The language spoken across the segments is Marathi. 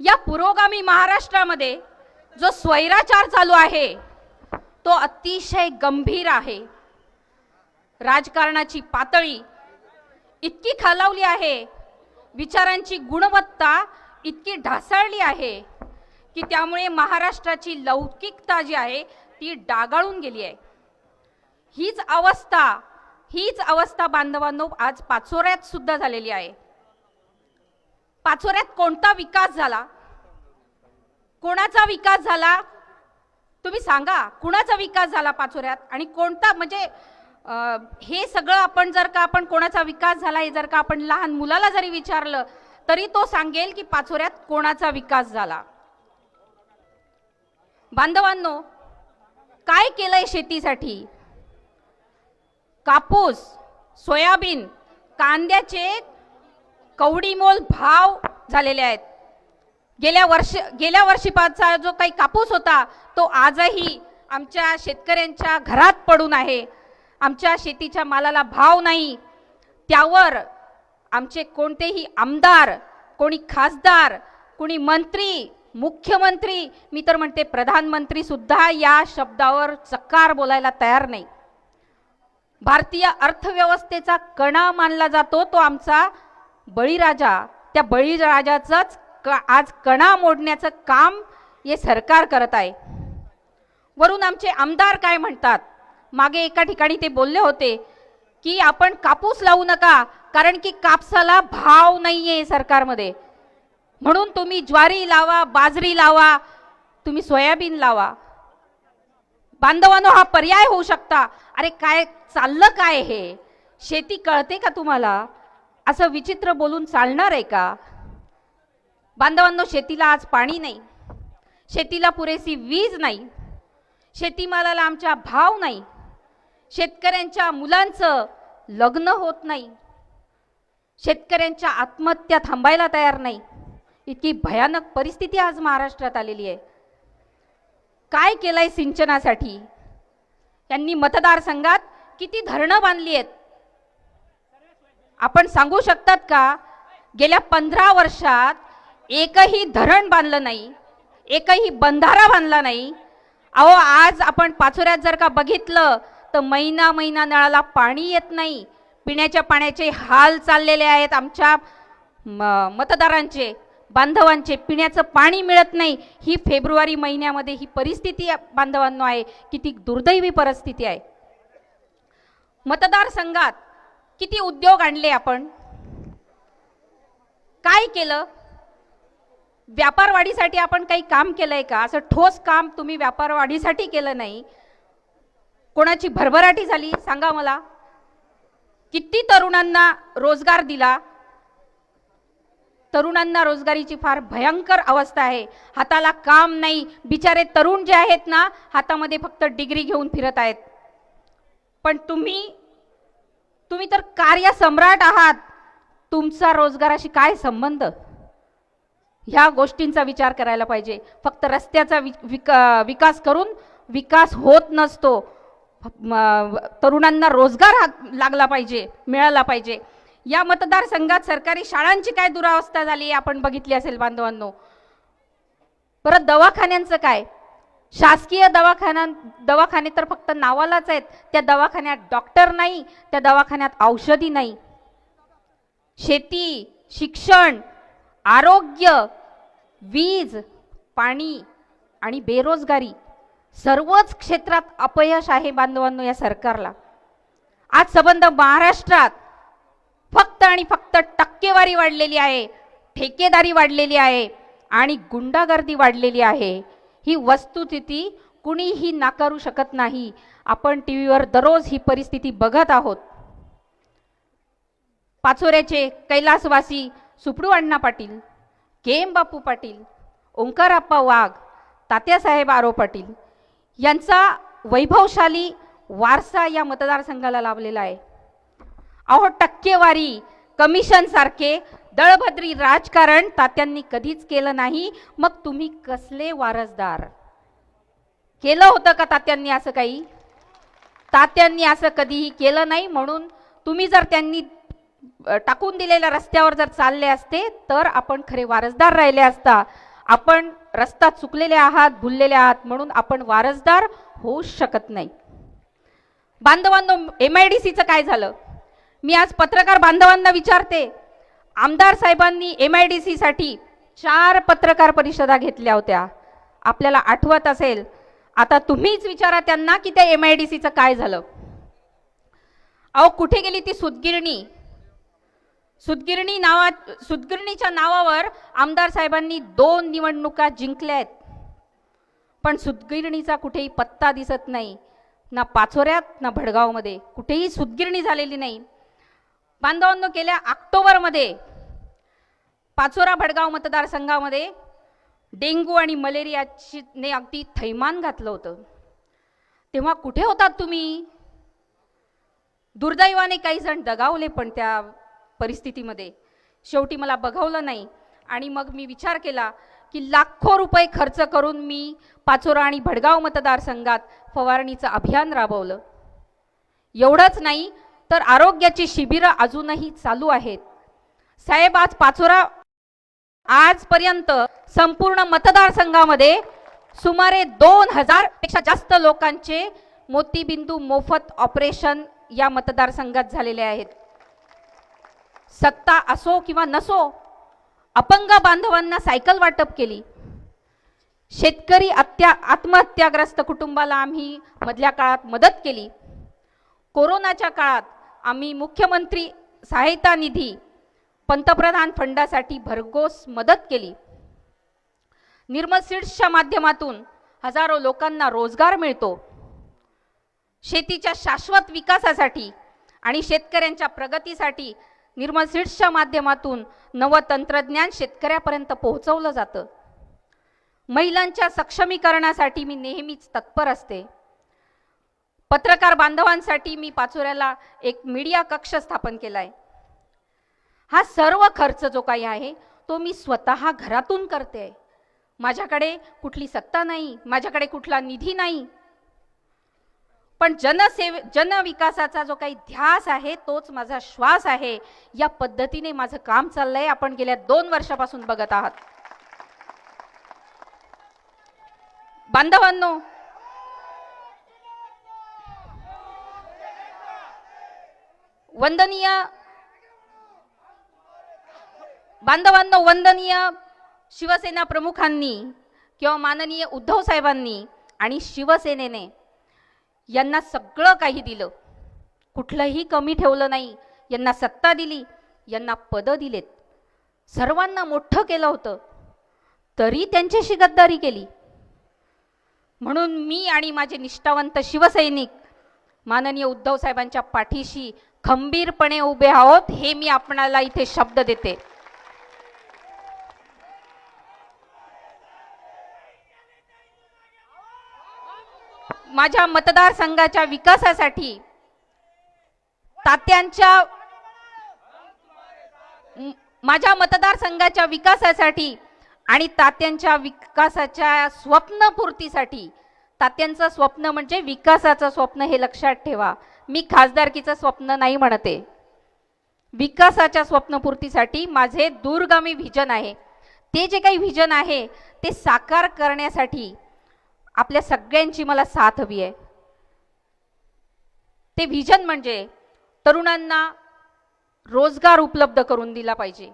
या पुरोगामी महाराष्ट्रामध्ये जो स्वैराचार चालू आहे तो अतिशय गंभीर आहे. राजकारणाची पातळी इतकी खालावली आहे विचारांची गुणवत्ता इतकी ढासळली आहे की त्यामुळे महाराष्ट्राची लौकिकता जी आहे ती डागाळून गेली आहे. हीच अवस्था हीच अवस्था बांधवांनो आज पाचोऱ्यात सुद्धा झालेली आहे. पाचोऱ्यात कोणता विकास झाला? कोणाचा विकास झाला? तुम्ही सांगा कुणाचा विकास झाला पाचोऱ्यात? आणि कोणता म्हणजे हे सगळं आपण जर का आपण कोणाचा विकास झाला हे जर का आपण लहान मुलाला जरी विचारलं तरी तो सांगेल की पाचोऱ्यात कोणाचा विकास झाला. बांधवांनो काय केलंय शेतीसाठी? कापूस सोयाबीन कांद्याचे कवडीमोल भाव झालेले आहेत. गेल्या वर्ष गेल्या वर्षीपाचा जो काही कापूस होता तो आजही आमच्या शेतकऱ्यांच्या घरात पडून आहे. आमच्या शेतीच्या मालाला भाव नाही. त्यावर आमचे कोणतेही आमदार कोणी खासदार कोणी मंत्री मुख्यमंत्री मी तर म्हणते प्रधानमंत्री सुद्धा या शब्दावर चकार बोलायला तयार नाही. भारतीय अर्थव्यवस्थेचा कणा मानला जातो तो आमचा बळीराजा त्या बळीराजाचंच क आज कणा मोडण्याचं काम हे सरकार करत आहे. वरून आमचे आमदार काय म्हणतात? मागे एका ठिकाणी ते बोलले होते की आपण कापूस लावू नका कारण की कापसाला भाव नाहीये सरकारमध्ये. म्हणून तुम्ही ज्वारी लावा बाजरी लावा तुम्ही सोयाबीन लावा. बांधवानो हा पर्याय होऊ शकता. अरे काय चाललं काय हे? शेती कळते का तुम्हाला? असं विचित्र बोलून चालणार आहे का? बांधवांनो शेतीला आज पाणी नाही. शेतीला पुरेशी वीज नाही. शेतीमालाला आमच्या भाव नाही. शेतकऱ्यांच्या मुलांचं लग्न होत नाही. शेतकऱ्यांच्या आत्महत्या थांबायला तयार नाही. इतकी भयानक परिस्थिती आज महाराष्ट्रात आलेली आहे. काय केलंय सिंचनासाठी? त्यांनी मतदारसंघात किती धरणं बांधली आहेत? आपण सांगू शकतात का? गेल्या पंधरा वर्षात एकही धरण बांधलं नाही एकही बंधारा बांधला नाही. अहो आज आपण पाचोऱ्यात जर का बघितलं तर महिना महिना नळाला पाणी येत नाही. पिण्याच्या पाण्याचे हाल चाललेले आहेत आमच्या म- मतदारांचे बांधवांचे. पिण्याचं पाणी मिळत नाही. ही फेब्रुवारी महिन्यामध्ये ही परिस्थिती बांधवांनो आहे किती दुर्दैवी परिस्थिती आहे. मतदारसंघात किती उद्योग आणले आपण? काय केलं? व्यापार वाढीसाठी आपण काही काम केलंय का? असं ठोस काम तुम्ही व्यापार वाढीसाठी केलं नाही. कोणाची भरभराटी झाली? सांगा मला. किती तरुणांना रोजगार दिला? तरुणांना रोजगारीची फार भयंकर अवस्था आहे. हाताला काम नाही. बिचारे तरुण जे आहेत ना हातामध्ये फक्त डिग्री घेऊन फिरत आहेत. पण तुम्ही तुम्ही तर कार्य सम्राट आहात. तुमचा रोजगाराशी काय संबंध? ह्या गोष्टींचा विचार करायला पाहिजे. फक्त रस्त्याचा वि विका विकास करून विकास होत नसतो. तरुणांना रोजगार हा- लागला पाहिजे मिळाला पाहिजे. या मतदारसंघात सरकारी शाळांची काय दुरावस्था झाली आपण बघितली असेल बांधवांनो. परत दवाखान्यांचं काय? शासकीय दवाखाना दवाखाने तर फक्त नावालाच आहेत. त्या दवाखान्यात डॉक्टर नाही त्या दवाखान्यात औषधी नाही. शेती शिक्षण आरोग्य वीज पाणी आणि बेरोजगारी सर्वच क्षेत्रात अपयश आहे बांधवांनो या सरकारला. आज संबंध महाराष्ट्रात फक्त आणि फक्त टक्केवारी वाढलेली आहे ठेकेदारी वाढलेली आहे आणि गुंडागर्दी वाढलेली आहे. ही वस्तुस्थिती कुणीही नाकारू शकत नाही. आपण टी व्हीवर दररोज ही परिस्थिती बघत आहोत. पाचोऱ्याचे कैलासवासी Supdu Anna Patil K M Bapu Patil Omkarappa Wagh Tatyasaheb R O Patil यांचा वैभवशाली वारसा या मतदारसंघाला लाभलेला आहे. अहो टक्केवारी कमिशनसारखे दळभद्री राजकारण तात्यांनी कधीच केलं नाही. मग तुम्ही कसले वारसदार? केलं होतं का तात्यांनी असं काही? तात्यांनी असं कधीही केलं नाही म्हणून तुम्ही जर त्यांनी टाकून दिलेल्या रस्त्यावर जर चालले असते तर आपण खरे वारसदार राहिले असता. आपण रस्ता चुकलेले आहात भुललेले आहात म्हणून आपण वारसदार होऊ शकत नाही. बांधवांनो एम आय डी सीचं काय झालं? मी आज पत्रकार बांधवांना विचारते आमदार साहेबांनी एम आय डी सीसाठी चार पत्रकार परिषदा घेतल्या होत्या. आपल्याला आठवत असेल आता तुम्हीच विचारा त्यांना की त्या एम आय डी सीचं काय झालं. अहो कुठे गेली ती सुदगिरणी? सुदगिरणी नावा सुदगिरणीच्या नावावर आमदार साहेबांनी दोन निवडणुका जिंकल्या आहेत पण सुदगिरणीचा कुठेही पत्ता दिसत नाही. ना पाचोऱ्यात ना भडगावमध्ये. कुठेही सुदगिरणी झालेली नाही. बांधवांनो गेल्या ऑक्टोबरमध्ये पाचोरा भडगाव मतदारसंघामध्ये डेंगू आणि मलेरियाची ने अगदी थैमान घातलं होतं. तेव्हा कुठे होतात तुम्ही? दुर्दैवाने काही जण दगावले पण त्या परिस्थितीमध्ये. शेवटी मला बघवलं नाही. आणि मग मी विचार केला की लाखो रुपये खर्च करून मी पाचोरा आणि भडगाव मतदारसंघात फवारणीचं अभियान राबवलं. एवढंच नाही तर आरोग्याची शिबिरं अजूनही चालू आहेत. साहेब आज पाचोरा आजपर्यंत संपूर्ण मतदारसंघामध्ये सुमारे दोन हजारपेक्षा जास्त लोकांचे मोतीबिंदू मोफत ऑपरेशन या मतदारसंघात झालेले आहेत. सत्ता असो किंवा नसो अपंग बांधवांना सायकल वाटप केली. शेतकरी अत्या आत्महत्याग्रस्त कुटुंबाला आम्ही मधल्या काळात मदत केली. कोरोनाच्या काळात आम्ही मुख्यमंत्री सहायता निधी पंतप्रधान फंडासाठी भरघोस मदत केली. निर्मल सीड्सच्या माध्यमातून हजारो लोकांना रोजगार मिळतो. शेतीच्या शाश्वत विकासासाठी आणि शेतकऱ्यांच्या प्रगतीसाठी निर्मल सीड्सच्या माध्यमातून नवं तंत्रज्ञान शेतकऱ्यापर्यंत पोहोचवलं जातं. महिलांच्या सक्षमीकरणासाठी मी नेहमीच तत्पर असते. पत्रकार बांधवांसाठी मी पाचोऱ्याला एक मीडिया कक्ष स्थापन केला आहे हा सर्व खर्च जो काही आहे तो मी स्वतः घरातून करते. माझ्याकडे कुठली सत्ता नाही माझ्याकडे कुठला निधी नाही. पण जनसेवे जनविकासाचा जो काही ध्यास आहे तोच माझा श्वास आहे. या पद्धतीने माझं काम चाललंय आपण गेल्या दोन वर्षापासून बघत आहात. बांधवांनो वंदनीय बांधवांनो वंदनीय शिवसेना प्रमुखांनी किंवा माननीय उद्धव साहेबांनी आणि शिवसेनेने यांना सगळं काही दिलं. कुठलंही कमी ठेवलं नाही. यांना सत्ता दिली. यांना पदं दिलेत. सर्वांना मोठं केलं होतं. तरी त्यांच्याशी गद्दारी केली. म्हणून मी आणि माझे निष्ठावंत शिवसैनिक माननीय उद्धव साहेबांच्या पाठीशी खंबीरपणे उभे आहोत हे मी आपणाला इथे शब्द देते. माझ्या मतदारसंघाच्या विकासासाठी तात्यांच्या माझ्या मतदारसंघाच्या विकासासाठी आणि तात्यांच्या विकासाच्या स्वप्नपूर्तीसाठी. तात्यांचं स्वप्न म्हणजे विकासाचं स्वप्न हे लक्षात ठेवा. मी खासदारकीचं स्वप्न नाही म्हणते. विकासाच्या स्वप्नपूर्तीसाठी माझे दूरगामी व्हिजन आहे. ते जे काही व्हिजन आहे ते साकार करण्यासाठी आपल्या सगळ्यांची मला साथ हवी आहे. ते व्हिजन म्हणजे तरुणांना रोजगार उपलब्ध करून दिला पाहिजे.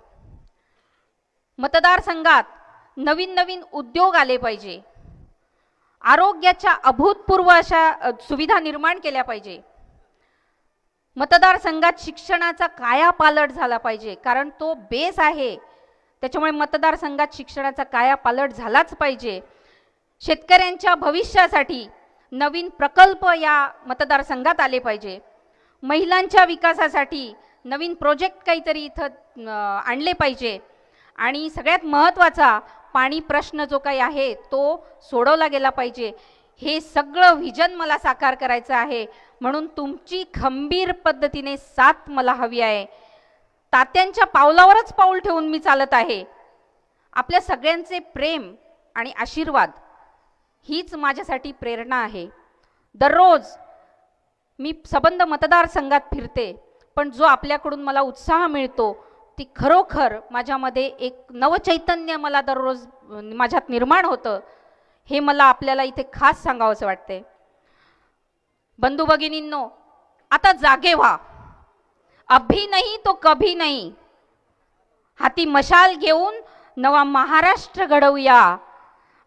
मतदारसंघात नवीन नवीन उद्योग आले पाहिजे. आरोग्याच्या अभूतपूर्व अशा सुविधा निर्माण केल्या पाहिजे. मतदारसंघात शिक्षणाचा कायापालट झाला पाहिजे कारण तो बेस आहे. त्याच्यामुळे मतदारसंघात शिक्षणाचा कायापालट झालाच पाहिजे. शेतकऱ्यांच्या भविष्यासाठी नवीन प्रकल्प या मतदारसंघात आले पाहिजे. महिलांच्या विकासासाठी नवीन प्रोजेक्ट काहीतरी इथं आणले पाहिजे. आणि सगळ्यात महत्त्वाचा पाणी प्रश्न जो काही आहे तो सोडवला गेला पाहिजे. हे सगळं व्हिजन मला साकार करायचं आहे. म्हणून तुमची खंबीर पद्धतीने साथ मला हवी आहे. तात्यांच्या पावलावरच पाऊल ठेवून मी चालत आहे. आपल्या सगळ्यांचे प्रेम आणि आशीर्वाद हीच माझ्यासाठी प्रेरणा आहे. दररोज मी सबंध मतदारसंघात फिरते पण जो आपल्याकडून मला उत्साह मिळतो ती खरोखर माझ्यामध्ये एक नवचैतन्य मला दररोज माझ्यात निर्माण होतं हे मला आपल्याला इथे खास सांगावंसं वाटते बंधू भगिनींनो आता जागे व्हा. अभी नाही तो कभी नाही. हाती मशाल घेऊन नवा महाराष्ट्र घडवूया.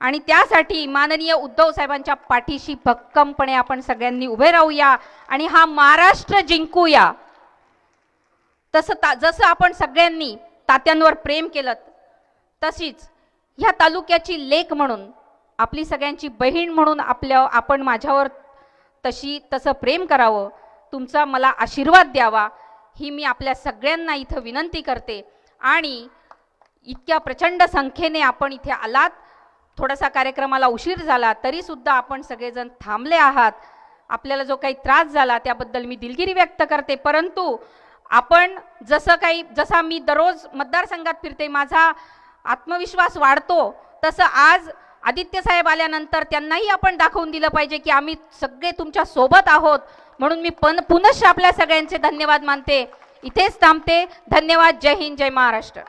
आणि त्यासाठी माननीय उद्धव साहेबांच्या पाठीशी भक्कमपणे आपण सगळ्यांनी उभे राहूया आणि हा महाराष्ट्र जिंकूया. तसं ता जसं आपण सगळ्यांनी तात्यांवर प्रेम केलं तशीच ह्या तालुक्याची लेख म्हणून आपली सगळ्यांची बहीण म्हणून आपल्या आपण माझ्यावर तशी तसं प्रेम करावं तुमचा मला आशीर्वाद द्यावा ही मी आपल्या सगळ्यांना इथं विनंती करते. आणि इतक्या प्रचंड संख्येने आपण इथे आलात थोडासा कार्यक्रमाला उशीर झाला तरी सुद्धा आपण सगळेजण थांबले आहात. आपल्याला जो काही त्रास झाला त्याबद्दल मी दिलगिरी व्यक्त करते. परंतु आपण जसं काही जसा मी दररोज मतदारसंघात फिरते माझा आत्मविश्वास वाढतो तसं आज आदित्य साहेब आल्यानंतर त्यांनाही आपण दाखवून दिलं पाहिजे की आम्ही सगळे तुमच्यासोबत आहोत. म्हणून मी पण पुनश्च आपल्या सगळ्यांचे धन्यवाद मानते. इथेच थांबते. धन्यवाद. जय हिंद. जय महाराष्ट्र.